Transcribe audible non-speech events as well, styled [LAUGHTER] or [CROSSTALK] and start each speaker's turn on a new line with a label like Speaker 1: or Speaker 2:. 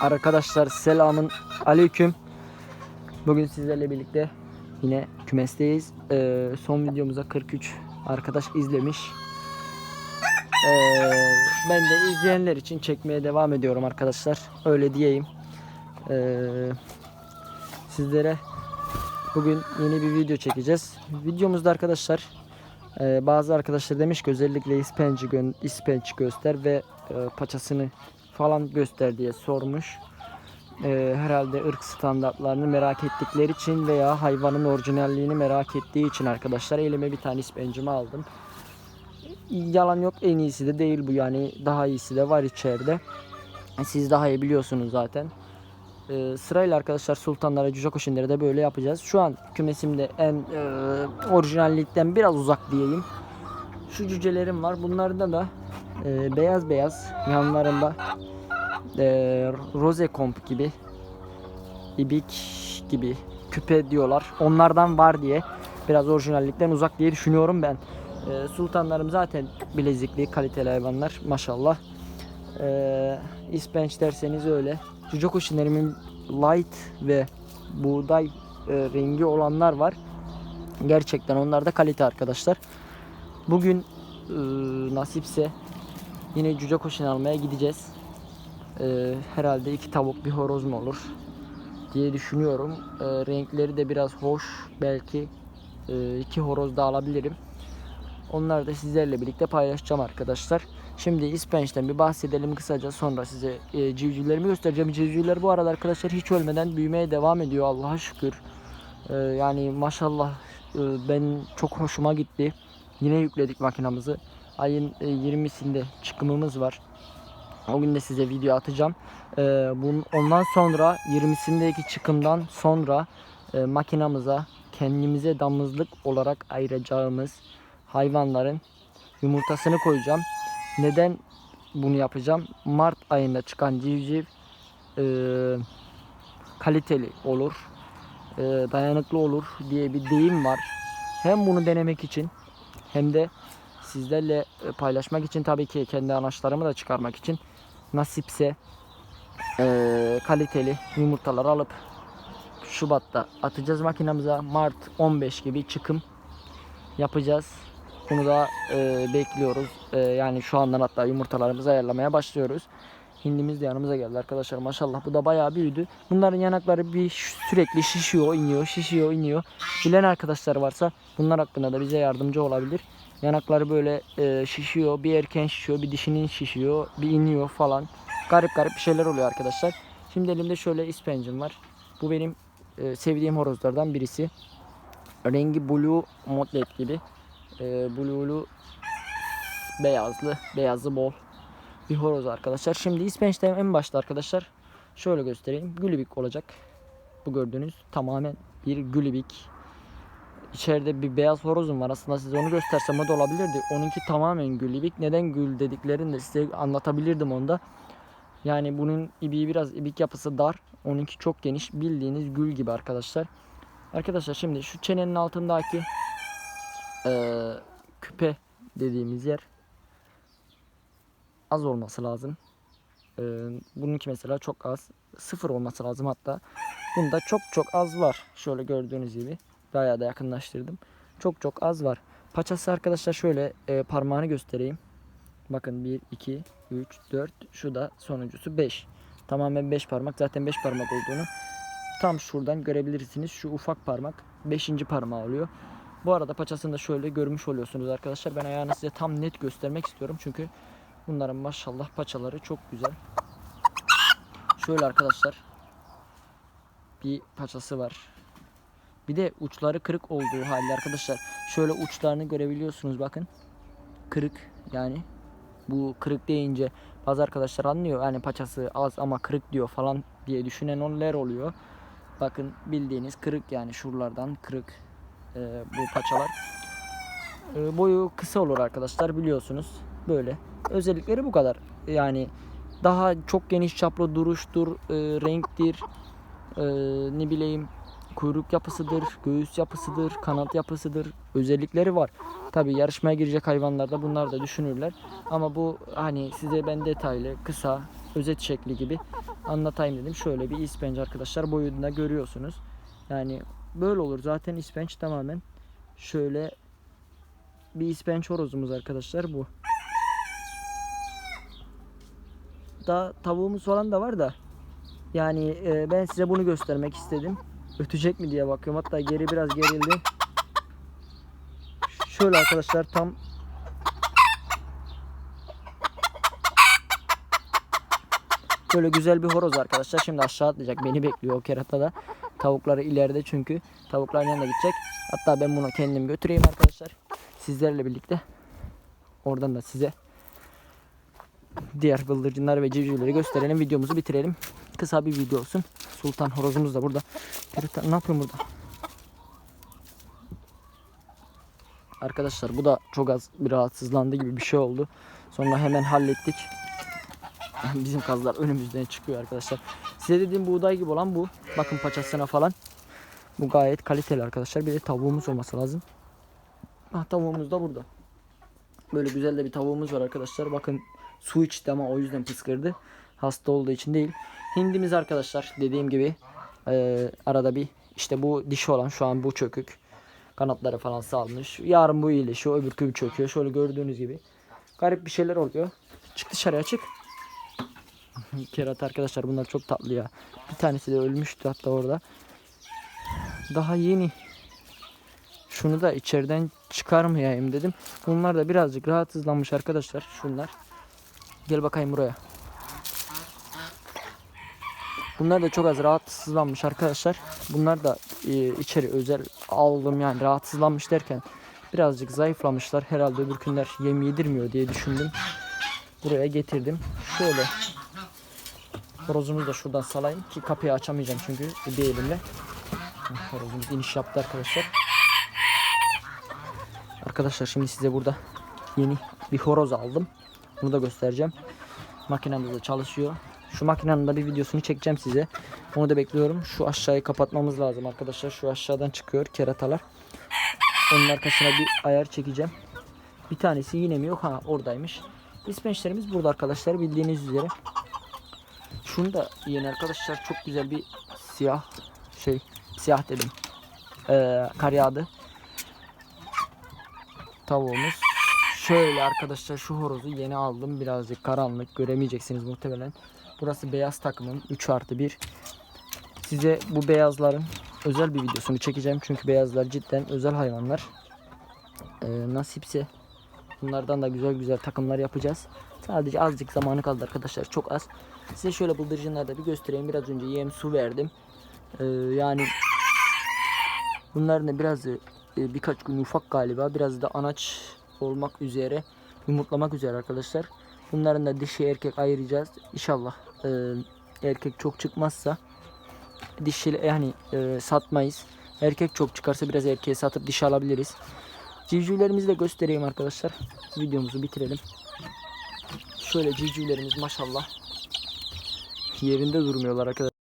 Speaker 1: Arkadaşlar selamın aleyküm. Bugün sizlerle birlikte yine kümesteyiz. Ee, son videomuza 43 arkadaş izlemiş. Ee, ben de izleyenler için çekmeye devam ediyorum arkadaşlar. Öyle diyeyim. Ee, sizlere bugün yeni bir video çekeceğiz. Videomuzda arkadaşlar e, bazı arkadaşlar demiş ki özellikle ispenci, gö- göster ve e, paçasını falan göster diye sormuş. Ee, herhalde ırk standartlarını merak ettikleri için veya hayvanın orijinalliğini merak ettiği için arkadaşlar elime bir tane ispencimi aldım. Yalan yok en iyisi de değil bu yani daha iyisi de var içeride. Siz daha iyi biliyorsunuz zaten. Ee, sırayla arkadaşlar sultanlara, cüce koşunları da böyle yapacağız. Şu an kümesimde en e, orijinallikten biraz uzak diyeyim. Şu cücelerim var. Bunlarda da e, beyaz beyaz yanlarında e, rose komp gibi ibik gibi küpe diyorlar. Onlardan var diye biraz orijinallikten uzak diye düşünüyorum ben. E, sultanlarım zaten bilezikli kaliteli hayvanlar maşallah. E, ispenç derseniz öyle. Cüce kuşinlerimin light ve buğday e, rengi olanlar var. Gerçekten onlar da kalite arkadaşlar. Bugün e, nasipse yine cüce koşun almaya gideceğiz. Ee, herhalde iki tavuk bir horoz mu olur diye düşünüyorum. Ee, renkleri de biraz hoş. Belki e, iki horoz da alabilirim. Onları da sizlerle birlikte paylaşacağım arkadaşlar. Şimdi ispençten bir bahsedelim kısaca. Sonra size e, civcivlerimi göstereceğim. Civcivler bu arada arkadaşlar hiç ölmeden büyümeye devam ediyor Allah'a şükür. Ee, yani maşallah e, ben çok hoşuma gitti. Yine yükledik makinamızı. Ayın e, 20'sinde çıkımımız var. O gün de size video atacağım. Bunun, ondan sonra 20'sindeki çıkımdan sonra e, makinamıza kendimize damızlık olarak ayıracağımız hayvanların yumurtasını koyacağım. Neden bunu yapacağım? Mart ayında çıkan civciv e, kaliteli olur, e, dayanıklı olur diye bir deyim var. Hem bunu denemek için hem de sizlerle e, paylaşmak için tabii ki kendi anaçlarımı da çıkarmak için nasipse eee, kaliteli yumurtalar alıp Şubat'ta atacağız makinamıza. Mart 15 gibi çıkım yapacağız. Bunu da eee, bekliyoruz. Eee, yani şu andan hatta yumurtalarımızı ayarlamaya başlıyoruz. Hindimiz de yanımıza geldi arkadaşlar maşallah. Bu da bayağı büyüdü. Bunların yanakları bir sürekli şişiyor, iniyor, şişiyor, iniyor. Bilen arkadaşlar varsa bunlar hakkında da bize yardımcı olabilir. Yanakları böyle e, şişiyor. Bir erken şişiyor, bir dişinin şişiyor, bir iniyor falan. Garip garip bir şeyler oluyor arkadaşlar. Şimdi elimde şöyle ispencim var. Bu benim e, sevdiğim horozlardan birisi. Rengi blue motlet gibi. E, blue'lu beyazlı, beyazı bol bir horoz arkadaşlar. Şimdi ispençte en başta arkadaşlar şöyle göstereyim. Gülübik olacak. Bu gördüğünüz tamamen bir gülübik. İçeride bir beyaz horozum var. Aslında size onu göstersem o da olabilirdi. Onunki tamamen gülübik. Neden gül dediklerini de size anlatabilirdim onda. Yani bunun ibiği biraz ibik yapısı dar. Onunki çok geniş. Bildiğiniz gül gibi arkadaşlar. Arkadaşlar şimdi şu çenenin altındaki eee, küpe dediğimiz yer az olması lazım. Eee bununki mesela çok az. Sıfır olması lazım hatta. Bunda çok çok az var. Şöyle gördüğünüz gibi. Bayağı da yakınlaştırdım. Çok çok az var. Paçası arkadaşlar şöyle e, parmağını göstereyim. Bakın 1, 2, 3, 4. Şu da sonuncusu 5. Tamamen 5 parmak. Zaten 5 parmak olduğunu tam şuradan görebilirsiniz. Şu ufak parmak 5. parmağı oluyor. Bu arada paçasını da şöyle görmüş oluyorsunuz arkadaşlar. Ben ayağını size tam net göstermek istiyorum. Çünkü bunların maşallah paçaları çok güzel. Şöyle arkadaşlar. Bir paçası var. Bir de uçları kırık olduğu halde arkadaşlar. Şöyle uçlarını görebiliyorsunuz bakın. Kırık yani. Bu kırık deyince bazı arkadaşlar anlıyor. Yani paçası az ama kırık diyor falan diye düşünen onlar oluyor. Bakın bildiğiniz kırık yani şuralardan kırık e, bu paçalar. E, boyu kısa olur arkadaşlar biliyorsunuz. Böyle. Özellikleri bu kadar. Yani daha çok geniş çaplı duruştur, e, renktir, e, ne bileyim kuyruk yapısıdır, göğüs yapısıdır, kanat yapısıdır. Özellikleri var. Tabi yarışmaya girecek hayvanlarda bunlar da düşünürler. Ama bu hani size ben detaylı, kısa, özet şekli gibi anlatayım dedim. Şöyle bir ispenç arkadaşlar boyunda görüyorsunuz. Yani böyle olur zaten ispenç tamamen. Şöyle bir ispenç horozumuz arkadaşlar bu. Daha tavuğumuz falan da var da yani e, ben size bunu göstermek istedim. Ötecek mi diye bakıyorum. Hatta geri biraz gerildi. Şöyle arkadaşlar tam Böyle güzel bir horoz arkadaşlar. Şimdi aşağı atlayacak. Beni bekliyor o kerata da. Tavukları ileride çünkü. Tavukların yanına gidecek. Hatta ben bunu kendim götüreyim arkadaşlar. Sizlerle birlikte. Oradan da size diğer bıldırcınlar ve civcivleri gösterelim. Videomuzu bitirelim. Kısa bir video olsun. Sultan horozumuz da burada. Kerata ne yapıyorsun burada? Arkadaşlar bu da çok az bir rahatsızlandı gibi bir şey oldu. Sonra hemen hallettik. [LAUGHS] Bizim kazlar önümüzden çıkıyor arkadaşlar. Size dediğim buğday gibi olan bu. Bakın paçasına falan. Bu gayet kaliteli arkadaşlar. Bir de tavuğumuz olması lazım. Ah tavuğumuz da burada. Böyle güzel de bir tavuğumuz var arkadaşlar. Bakın su içti ama o yüzden pıskırdı. Hasta olduğu için değil. Hindimiz arkadaşlar dediğim gibi eee, arada bir işte bu dişi olan şu an bu çökük. Kanatları falan salmış. Yarın bu iyileşiyor. Öbürkü bir çöküyor. Şöyle gördüğünüz gibi. Garip bir şeyler oluyor. Çık dışarıya çık. [LAUGHS] Kerat arkadaşlar bunlar çok tatlı ya. Bir tanesi de ölmüştü hatta orada. Daha yeni. Şunu da içeriden çıkarmayayım dedim. Bunlar da birazcık rahatsızlanmış arkadaşlar. Şunlar. Gel bakayım buraya. Bunlar da çok az rahatsızlanmış arkadaşlar. Bunlar da e, içeri özel aldım yani rahatsızlanmış derken birazcık zayıflamışlar. Herhalde öbür günler yem yedirmiyor diye düşündüm. Buraya getirdim. Şöyle Horozumuzu da şuradan salayım ki kapıyı açamayacağım çünkü bir elimle. Horozumuz iniş yaptı arkadaşlar. Arkadaşlar şimdi size burada yeni bir horoz aldım. Bunu da göstereceğim. Makinemiz de çalışıyor. Şu makinenin de bir videosunu çekeceğim size. Onu da bekliyorum. Şu aşağıyı kapatmamız lazım arkadaşlar. Şu aşağıdan çıkıyor keratalar. Onun arkasına bir ayar çekeceğim. Bir tanesi yine mi yok? Ha oradaymış. İspençlerimiz burada arkadaşlar bildiğiniz üzere. Şunu da yeni arkadaşlar çok güzel bir siyah şey siyah dedim. Ee, kar yağdı. Tavuğumuz. Şöyle arkadaşlar şu horozu yeni aldım. Birazcık karanlık göremeyeceksiniz muhtemelen. Burası beyaz takımın 3 artı 1. Size bu beyazların özel bir videosunu çekeceğim. Çünkü beyazlar cidden özel hayvanlar. Ee, nasipse bunlardan da güzel güzel takımlar yapacağız. Sadece azıcık zamanı kaldı arkadaşlar. Çok az. Size şöyle bıldırcınlarda bir göstereyim. Biraz önce yem su verdim. Ee, yani bunların da biraz e, birkaç gün ufak galiba. Biraz da anaç olmak üzere. Yumurtlamak üzere arkadaşlar. Bunların da dişi erkek ayıracağız. İnşallah e, erkek çok çıkmazsa dişi yani e, satmayız. Erkek çok çıkarsa biraz erkeğe satıp dişi alabiliriz. Civcivlerimizi de göstereyim arkadaşlar. Videomuzu bitirelim. Şöyle civcivlerimiz maşallah yerinde durmuyorlar arkadaşlar.